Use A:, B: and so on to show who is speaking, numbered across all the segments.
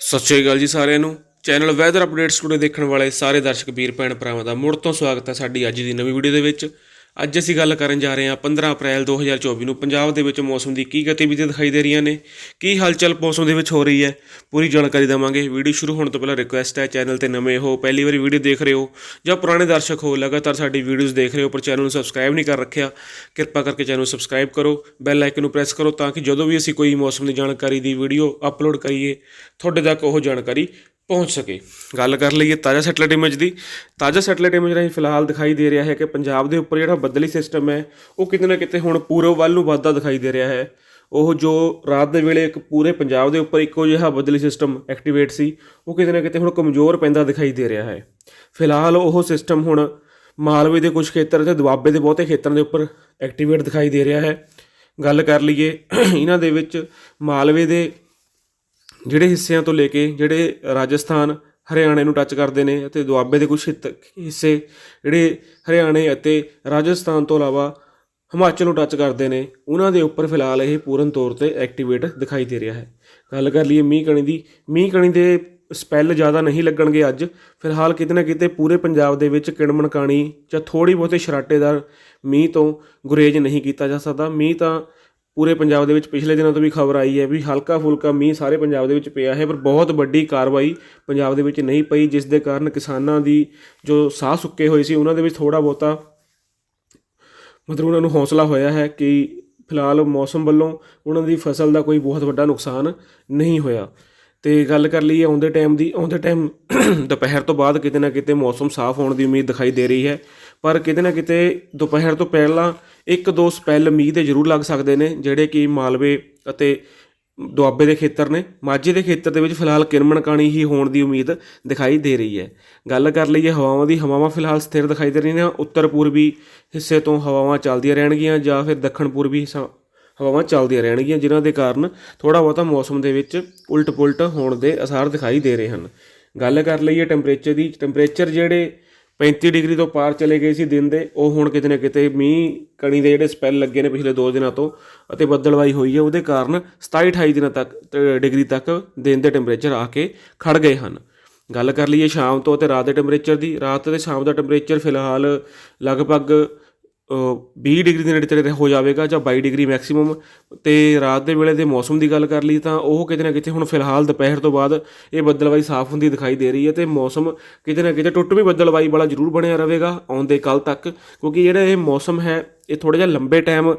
A: ਸਤਿ ਸ਼੍ਰੀ ਅਕਾਲ ਜੀ ਸਾਰਿਆਂ ਨੂੰ। ਚੈਨਲ ਵੈਦਰ ਅਪਡੇਟਸ ਟੂਡੇ ਦੇਖਣ ਵਾਲੇ ਸਾਰੇ ਦਰਸ਼ਕ, ਵੀਰ, ਭੈਣ, ਭਰਾਵਾਂ ਦਾ ਮੁੜ ਤੋਂ ਸਵਾਗਤ ਹੈ ਸਾਡੀ ਅੱਜ ਦੀ ਨਵੀਂ ਵੀਡੀਓ ਦੇ ਵਿੱਚ। ਅੱਜ ਅਸੀਂ ਗੱਲ ਕਰਨ ਜਾ ਰਹੇ ਹਾਂ 15 ਅਪ੍ਰੈਲ 2024 ਨੂੰ। ਪੰਜਾਬ ਦੇ ਵਿੱਚ ਮੌਸਮ ਦੀ ਕੀ ਗਤੀਵਿਧੀਆਂ ਦਿਖਾਈ ਦੇ ਰਹੀਆਂ ਨੇ, ਕੀ ਹਲਚਲ ਮੌਸਮ ਦੇ ਵਿੱਚ ਹੋ ਰਹੀ ਹੈ, ਪੂਰੀ ਜਾਣਕਾਰੀ ਦੇਵਾਂਗੇ। ਵੀਡੀਓ ਸ਼ੁਰੂ ਹੋਣ ਤੋਂ ਪਹਿਲਾਂ ਰਿਕੁਐਸਟ ਹੈ ਚੈਨਲ ਤੇ ਨਵੇਂ ਹੋ, ਪਹਿਲੀ ਵਾਰੀ ਵੀਡੀਓ ਦੇਖ ਰਹੇ ਹੋ ਜਾਂ ਪੁਰਾਣੇ ਦਰਸ਼ਕ ਹੋ, ਲਗਾਤਾਰ ਸਾਡੀ ਵੀਡੀਓਜ਼ ਦੇਖ ਰਹੇ ਹੋ ਪਰ ਚੈਨਲ ਨੂੰ ਸਬਸਕ੍ਰਾਈਬ ਨਹੀਂ ਕਰ ਰੱਖਿਆ, ਕਿਰਪਾ ਕਰਕੇ ਚੈਨਲ ਨੂੰ ਸਬਸਕ੍ਰਾਈਬ ਕਰੋ ਬੈਲ ਆਈਕਨ ਨੂੰ ਪ੍ਰੈਸ ਕਰੋ ਤਾਂ ਕਿ ਜਦੋਂ ਵੀ ਅਸੀਂ ਕੋਈ ਮੌਸਮ ਦੀ ਜਾਣਕਾਰੀ ਦੀ ਵੀਡੀਓ ਅਪਲੋਡ ਕਰੀਏ, ਤੁਹਾਡੇ ਤੱਕ ਉਹ ਜਾਣਕਾਰੀ ਪਹੁੰਚ ਸਕੇ। ਗੱਲ ਕਰ ਲਈਏ ਤਾਜ਼ਾ ਸੈਟਲਾਈਟ ਇਮੇਜ ਦੀ। ਤਾਜ਼ਾ ਸੈਟਲਾਈਟ ਇਮੇਜ ਰਾਹੀਂ ਫਿਲਹਾਲ ਦਿਖਾਈ ਦੇ ਰਿਹਾ ਹੈ ਕਿ ਪੰਜਾਬ ਦੇ ਉੱਪਰ ਜਿਹੜਾ ਬੱਦਲੀ ਸਿਸਟਮ ਹੈ, ਉਹ ਕਿਤੇ ਨਾ ਕਿਤੇ ਹੁਣ ਪੂਰਬ ਵੱਲ ਨੂੰ ਵੱਧਦਾ ਦਿਖਾਈ ਦੇ ਰਿਹਾ ਹੈ। ਉਹ ਜੋ ਰਾਤ ਦੇ ਵੇਲੇ ਇੱਕ ਪੂਰੇ ਪੰਜਾਬ ਦੇ ਉੱਪਰ ਇੱਕੋ ਜਿਹਾ ਬੱਦਲੀ ਸਿਸਟਮ ਐਕਟੀਵੇਟ ਸੀ, ਉਹ ਕਿਤੇ ਨਾ ਕਿਤੇ ਹੁਣ ਕਮਜ਼ੋਰ ਪੈਂਦਾ ਦਿਖਾਈ ਦੇ ਰਿਹਾ ਹੈ। ਫਿਲਹਾਲ ਉਹ ਸਿਸਟਮ ਹੁਣ ਮਾਲਵੇ ਦੇ ਕੁਝ ਖੇਤਰ ਤੇ ਦੁਆਬੇ ਦੇ ਬਹੁਤੇ ਖੇਤਰਾਂ ਦੇ ਉੱਪਰ ਐਕਟੀਵੇਟ ਦਿਖਾਈ ਦੇ ਰਿਹਾ ਹੈ। ਗੱਲ ਕਰ ਲਈਏ, ਇਹਨਾਂ ਦੇ ਵਿੱਚ ਮਾਲਵੇ ਦੇ ਜਿਹੜੇ ਹਿੱਸਿਆਂ ਤੋਂ ਲੈ ਕੇ ਜਿਹੜੇ ਰਾਜਸਥਾਨ, ਹਰਿਆਣੇ ਨੂੰ ਟੱਚ ਕਰਦੇ ਨੇ ਅਤੇ ਦੁਆਬੇ ਦੇ ਕੁਝ ਹਿੱਸੇ ਜਿਹੜੇ ਹਰਿਆਣੇ ਅਤੇ ਰਾਜਸਥਾਨ ਤੋਂ ਇਲਾਵਾ ਹਿਮਾਚਲ ਨੂੰ ਟੱਚ ਕਰਦੇ ਨੇ, ਉਹਨਾਂ ਦੇ ਉੱਪਰ ਫਿਲਹਾਲ ਇਹ ਪੂਰਨ ਤੌਰ ਤੇ ਐਕਟੀਵੇਟ ਦਿਖਾਈ ਦੇ ਰਿਹਾ ਹੈ। ਗੱਲ ਕਰ ਲਈਏ ਮੀਂਹ ਕਣੀ ਦੀ, ਮੀਂਹ ਕਣੀ ਦੇ ਸਪੈਲ ਜ਼ਿਆਦਾ ਨਹੀਂ ਲੱਗਣਗੇ ਅੱਜ। ਫਿਲਹਾਲ ਕਿਤੇ ਨਾ ਕਿਤੇ ਪੂਰੇ ਪੰਜਾਬ ਦੇ ਵਿੱਚ ਕਿਣਮਣ ਕਾਣੀ ਜਾਂ ਥੋੜੀ ਬਹੁਤੇ ਸ਼ਰਾਟੇਦਾਰ ਮੀਂਹ ਤੋਂ ਗੁਰੇਜ ਨਹੀਂ ਕੀਤਾ ਜਾ ਸਕਦਾ। ਮੀਂਹ ਤਾਂ ਪੂਰੇ ਪੰਜਾਬ ਦੇ ਵਿੱਚ ਪਿਛਲੇ ਦਿਨਾਂ ਤੋਂ ਵੀ ਖਬਰ ਆਈ ਹੈ ਵੀ ਹਲਕਾ ਫੁਲਕਾ ਮੀਂਹ ਸਾਰੇ ਪੰਜਾਬ ਦੇ ਵਿੱਚ ਪਿਆ ਹੈ, ਪਰ ਬਹੁਤ ਵੱਡੀ ਕਾਰਵਾਈ ਪੰਜਾਬ ਦੇ ਵਿੱਚ ਨਹੀਂ ਪਈ, ਜਿਸ ਦੇ ਕਾਰਨ ਕਿਸਾਨਾਂ ਦੀ ਜੋ ਸਾਹ ਸੁੱਕੇ ਹੋਏ ਸੀ, ਉਹਨਾਂ ਦੇ ਵਿੱਚ ਥੋੜਾ ਬਹੁਤਾ ਮਤਲਬ ਉਹਨਾਂ ਨੂੰ ਹੌਸਲਾ ਹੋਇਆ ਹੈ ਕਿ ਫਿਲਹਾਲ ਮੌਸਮ ਵੱਲੋਂ ਉਹਨਾਂ ਦੀ ਫਸਲ ਦਾ ਕੋਈ ਬਹੁਤ ਵੱਡਾ ਨੁਕਸਾਨ ਨਹੀਂ ਹੋਇਆ। ਤੇ ਗੱਲ ਕਰ ਲਈਏ ਆਉਂਦੇ ਟਾਈਮ ਦੀ, ਆਉਂਦੇ ਟਾਈਮ ਦੁਪਹਿਰ ਤੋਂ ਬਾਅਦ ਕਿਤੇ ਨਾ ਕਿਤੇ ਮੌਸਮ ਸਾਫ਼ ਹੋਣ ਦੀ ਉਮੀਦ ਦਿਖਾਈ ਦੇ ਰਹੀ ਹੈ, ਪਰ ਕਿਤੇ ਨਾ ਕਿਤੇ ਦੁਪਹਿਰ ਤੋਂ ਪਹਿਲਾਂ ਇੱਕ ਦੋ ਸਪੈਲ ਮੀਂਹ ਦੇ ਜ਼ਰੂਰ ਲੱਗ ਸਕਦੇ ਨੇ, ਜਿਹੜੇ ਕਿ ਮਾਲਵੇ ਅਤੇ ਦੁਆਬੇ ਦੇ ਖੇਤਰ ਨੇ। ਮਾਝੇ ਦੇ ਖੇਤਰ ਦੇ ਵਿੱਚ ਫਿਲਹਾਲ ਕਿਰਮਣ ਕਾਣੀ ਹੀ ਹੋਣ ਦੀ ਉਮੀਦ ਦਿਖਾਈ ਦੇ ਰਹੀ ਹੈ। ਗੱਲ ਕਰ ਲਈਏ ਹਵਾਵਾਂ ਦੀ, ਹਵਾਵਾਂ ਫਿਲਹਾਲ ਸਥਿਰ ਦਿਖਾਈ ਦੇ ਰਹੀਆਂ ਨੇ। ਉੱਤਰ ਪੂਰਬੀ ਹਿੱਸੇ ਤੋਂ ਹਵਾਵਾਂ ਚੱਲਦੀਆਂ ਰਹਿਣਗੀਆਂ ਜਾਂ ਫਿਰ ਦੱਖਣ ਪੂਰਬੀ ਹਿੱਸਾ ਹਵਾਵਾਂ ਚੱਲਦੀਆਂ ਰਹਿਣਗੀਆਂ, ਜਿਨ੍ਹਾਂ ਦੇ ਕਾਰਨ ਥੋੜਾ ਬਹੁਤਾ ਮੌਸਮ ਦੇ ਵਿੱਚ ਉਲਟ ਪੁਲਟ ਹੋਣ ਦੇ ਅਸਾਰ ਦਿਖਾਈ ਦੇ ਰਹੇ ਹਨ। ਗੱਲ ਕਰ ਲਈਏ ਟੈਂਪਰੇਚਰ ਦੀ, ਟੈਂਪਰੇਚਰ ਜਿਹੜੇ 35 ਡਿਗਰੀ ਤੋਂ ਪਾਰ ਚਲੇ ਗਏ ਸੀ ਦਿਨ ਦੇ, ਉਹ ਹੁਣ ਕਿਤੇ ਨਾ ਕਿਤੇ ਮੀਂਹ ਕਣੀ ਦੇ ਜਿਹੜੇ ਸਪੈਲ ਲੱਗੇ ਨੇ ਪਿਛਲੇ 2 ਦਿਨਾਂ ਤੋਂ ਅਤੇ ਬੱਦਲਵਾਈ ਹੋਈ ਹੈ, ਉਹਦੇ ਕਾਰਨ 27 28 ਦਿਨਾਂ ਤੱਕ ਡਿਗਰੀ ਤੱਕ ਦਿਨ ਦੇ ਟੈਂਪਰੇਚਰ ਆ ਕੇ ਖੜ ਗਏ ਹਨ। ਗੱਲ ਕਰ ਲਈਏ ਸ਼ਾਮ ਤੋਂ ਅਤੇ ਰਾਤ ਦੇ ਟੈਂਪਰੇਚਰ ਦੀ, ਰਾਤ ਤੇ ਸ਼ਾਮ ਦਾ ਟੈਂਪਰੇਚਰ ਫਿਲਹਾਲ ਲਗਭਗ 20 ਡਿਗਰੀ ਦੇ ਨੇੜੇ ਤੇੜੇ ਹੋ ਜਾਵੇਗਾ ਜਾਂ 22 ਡਿਗਰੀ ਮੈਕਸਿਮਮ ਤੇ ਰਾਤ ਦੇ ਵੇਲੇ ਦੇ ਮੌਸਮ ਦੀ ਗੱਲ ਕਰ ਲਈ ਤਾਂ ਉਹ ਕਿਤੇ ਨਾ ਕਿਤੇ ਹੁਣ ਫਿਲਹਾਲ ਦੁਪਹਿਰ ਤੋਂ ਬਾਅਦ ਇਹ ਬੱਦਲਵਾਈ ਸਾਫ਼ ਹੁੰਦੀ ਦਿਖਾਈ ਦੇ ਰਹੀ ਹੈ ਤੇ ਮੌਸਮ ਕਿਤੇ ਨਾ ਕਿਤੇ ਟੁੱਟ ਵੀ ਬੱਦਲਵਾਈ ਵਾਲਾ ਜ਼ਰੂਰ ਬਣਿਆ ਰਹੇਗਾ ਆਉਂਦੇ ਕੱਲ ਤੱਕ ਕਿਉਂਕਿ ਜਿਹੜਾ ਇਹ ਮੌਸਮ ਹੈ ਇਹ ਥੋੜਾ ਜਿਹਾ ਲੰਬੇ ਟਾਈਮ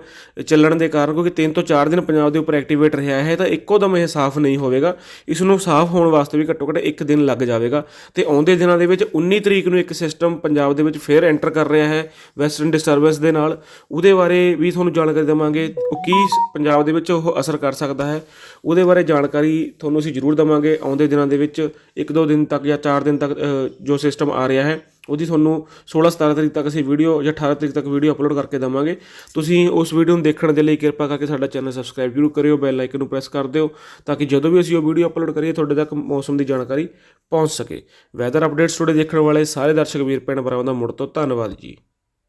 A: ਚੱਲਣ ਦੇ ਕਾਰਨ ਕਿਉਂਕਿ 3 ਤੋਂ 4 ਦਿਨ ਪੰਜਾਬ ਦੇ ਉੱਪਰ ਐਕਟੀਵੇਟ ਰਿਹਾ ਹੈ, ਤਾਂ ਇੱਕੋ ਦਮ ਇਹ ਸਾਫ਼ ਨਹੀਂ ਹੋਵੇਗਾ। ਇਸ ਨੂੰ ਸਾਫ਼ ਹੋਣ ਵਾਸਤੇ ਵੀ ਘੱਟੋ ਘੱਟ ਇੱਕ ਦਿਨ ਲੱਗ ਜਾਵੇਗਾ। ਤੇ ਆਉਂਦੇ ਦਿਨਾਂ ਦੇ ਵਿੱਚ 19 ਤਰੀਕ ਨੂੰ ਇੱਕ ਸਿਸਟਮ ਪੰਜਾਬ ਦੇ ਵਿੱਚ ਫੇਰ ਐਂਟਰ ਕਰ ਰਿਹਾ ਹੈ ਵੈਸਟਰਨ ਡਿਸਟਰਬੈਂਸ ਦੇ ਨਾਲ। ਉਹਦੇ ਬਾਰੇ ਵੀ ਤੁਹਾਨੂੰ ਜਾਣਕਾਰੀ ਦੇਵਾਂਗੇ ਉਹ ਕੀ ਪੰਜਾਬ ਦੇ ਵਿੱਚ ਉਹ ਅਸਰ ਕਰ ਸਕਦਾ ਹੈ। ਉਹਦੇ ਬਾਰੇ ਜਾਣਕਾਰੀ ਤੁਹਾਨੂੰ ਅਸੀਂ ਜ਼ਰੂਰ ਦੇਵਾਂਗੇ। ਆਉਂਦੇ ਦਿਨਾਂ ਦੇ ਵਿੱਚ ਇੱਕ ਦੋ ਦਿਨ ਤੱਕ ਜਾਂ 4 ਦਿਨ ਤੱਕ ਜੋ ਸਿਸਟਮ ਆ ਰਿਹਾ ਹੈ। ਉਹਦੀ ਤੁਹਾਨੂੰ 16 17 ਤਰੀਕ ਤੱਕ ਅਸੀਂ ਵੀਡੀਓ ਜਾਂ 18 ਤਰੀਕ ਤੱਕ ਵੀਡੀਓ ਅਪਲੋਡ ਕਰਕੇ ਦੇਵਾਂਗੇ। ਤੁਸੀਂ ਉਸ ਵੀਡੀਓ ਨੂੰ ਦੇਖਣ ਦੇ ਲਈ ਕਿਰਪਾ ਕਰਕੇ ਸਾਡਾ ਚੈਨਲ ਸਬਸਕ੍ਰਾਈਬ ਜ਼ਰੂਰ ਕਰਿਓ ਬੈਲ ਆਈਕਨ ਨੂੰ ਪ੍ਰੈਸ ਕਰ ਦਿਓ ਤਾਂ ਕਿ ਜਦੋਂ ਵੀ ਅਸੀਂ ਉਹ ਵੀਡੀਓ ਅਪਲੋਡ ਕਰੀਏ, ਤੁਹਾਡੇ ਤੱਕ ਮੌਸਮ ਦੀ ਜਾਣਕਾਰੀ ਪਹੁੰਚ ਸਕੇ। ਵੈਦਰ ਅਪਡੇਟਸ ਤੁਹਾਡੇ ਦੇਖਣ ਵਾਲੇ ਸਾਰੇ ਦਰਸ਼ਕ ਵੀਰ ਭੈਣ ਭਰਾਵਾਂ ਦਾ ਮੁੜ ਤੋਂ ਧੰਨਵਾਦ ਜੀ।